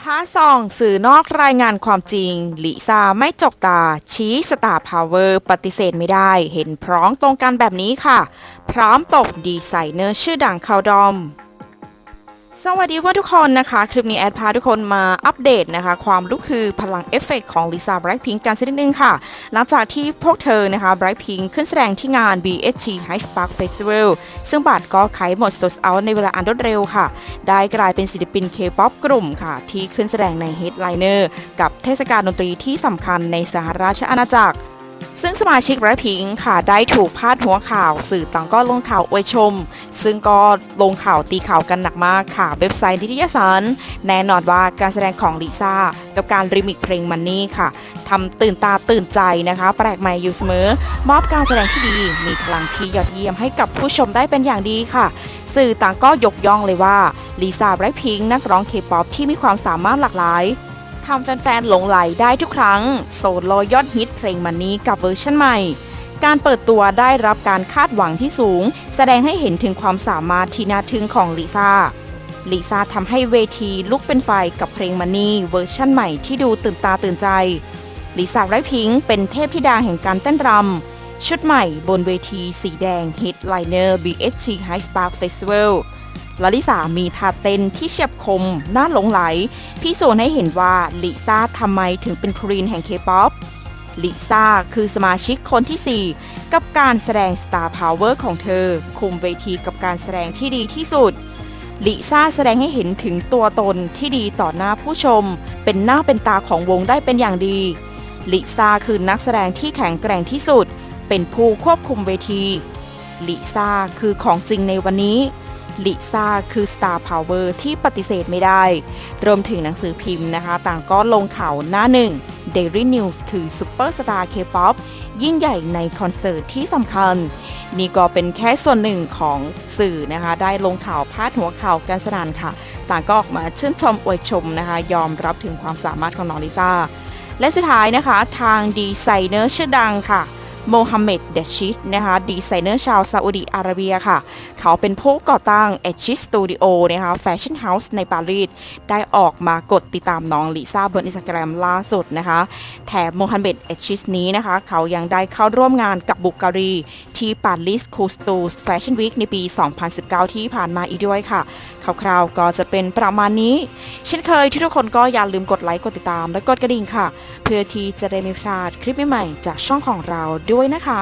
พาซองสื่อนอกรายงานความจริง ลิซ่าไม่จกตา ชี้สตาร์พาวเวอร์ปฏิเสธไม่ได้ เห็นพร้อมตรงกันแบบนี้ค่ะ พร้อมตกดีไซเนอร์ชื่อดังคาวดอม สวัสดีเพื่อนทุกคนนะคะ คลิปนี้แอดพาทุกคนมาอัปเดตนะคะ ความลุกคือพลังเอฟเฟกต์ของลิซ่าไบรท์พิงกันสักนิดนึงค่ะ หลังจากที่พวกเธอนะคะไบรท์พิงขึ้นแสดงที่งาน BSG High Spark Festival ซึ่งบัตรก็ขายหมด sold out ในเวลาอันรวดเร็วค่ะ ได้กลายเป็นศิลปิน K-POP กลุ่มค่ะ ที่ขึ้นแสดงใน Headliner กับเทศกาลดนตรีที่สำคัญในสหราชอาณาจักร ซึ่งสมาชิกแบล็คพิงค่ะได้ถูกพาดหัวข่าว สื่อต่างก็ลงข่าวอวยชม ซึ่งก็ลงข่าวตีข่าวกันหนักมากค่ะ เว็บไซต์นิตยสารแน่นอนว่าการแสดงของลิซ่ากับการรีมิกเพลงมันนี่ค่ะทำตื่นตาตื่นใจนะคะ แปลกใหม่อยู่เสมอ มอบการแสดงที่ดี มีพลังที่ยอดเยี่ยมให้กับผู้ชมได้เป็นอย่างดีค่ะ สื่อต่างก็ยกย่องเลยว่าลิซ่าแบล็คพิงนักร้องเคป๊อปที่มีความสามารถหลากหลาย ทำแฟนๆหลงไหลได้ทุกครั้ง โซโลยอดฮิตเพลงมันนี้กับเวอร์ชันใหม่ การเปิดตัวได้รับการคาดหวังที่สูง แสดงให้เห็นถึงความสามารถที่น่าทึ่งของลิซ่าลิซ่าทำให้เวทีลุกเป็นไฟกับเพลงมันนี่เวอร์ชันใหม่ที่ดูตื่นตาตื่นใจลิซ่าไรพิงเป็นเทพธิดาแห่งการเต้นรำชุดใหม่บนเวทีสีแดง Hit Liner BSG High Spark Festival ลลิสามีท่าเต้นที่เฉียบคม น่าหลงไหลพี่โซนให้เห็นว่าลิซ่าทำไมถึงเป็นครีนแห่งเคป๊อปลิซ่าคือสมาชิกคนที่ 4 กับการแสดง Star Power ของเธอ คุมเวทีกับการแสดงที่ดีที่สุดลิซ่าแสดงให้เห็นถึงตัวตนที่ดีต่อหน้าผู้ชม เป็นหน้าเป็นตาของวงได้เป็นอย่างดีลิซ่าคือนักแสดงที่แข็งแกร่งที่สุด เป็นผู้ควบคุมเวทีลิซ่าคือของจริงในวันนี้ ลิซ่าคือ Star Power ที่ปฏิเสธไม่ได้ รวมถึงหนังสือพิมพ์นะคะ ต่างก็ลงข่าวหน้าหนึ่ง Daily News คือซุปเปอร์สตาร์ K-POP ยิ่งใหญ่ในคอนเสิร์ตที่สำคัญ นี่ก็เป็นแค่ส่วนหนึ่งของสื่อนะคะ ได้ลงข่าวพาดหัวข่าวกันสนานค่ะ ต่างก็ออกมาชื่นชมอวยชมนะคะ ยอมรับถึงความสามารถของน้องลิซ่าและสุดท้ายนะคะทางดีไซเนอร์ชื่อดังค่ะ โมฮัมเหม็ดเดชิชนะคะดีไซเนอร์ชาวซาอุดิอาระเบียค่ะ เขาเป็นผู้ก่อตั้งเอชิสตูดิโอนะคะแฟชั่นเฮาส์ในปารีสได้ออกมากดติดตามน้องลิซ่าบนอินสตาแกรมล่าสุดนะคะ แถมโมฮัมเหม็ดเอชิสนี้นะคะ เขายังได้เข้าร่วมงานกับบุการี ที่ปารีสคูสตูสแฟชั่นวีคในปี 2019 ที่ผ่านมาอีกด้วยค่ะคร่าวๆก็จะเป็นประมาณนี้ เช่นเคยที่ทุกคนก็อย่าลืมกดไลค์กดติดตามและกดกระดิ่งค่ะ เพื่อที่จะได้ไม่พลาดคลิปใหม่ๆจากช่องของเราด้วยด้วยนะคะ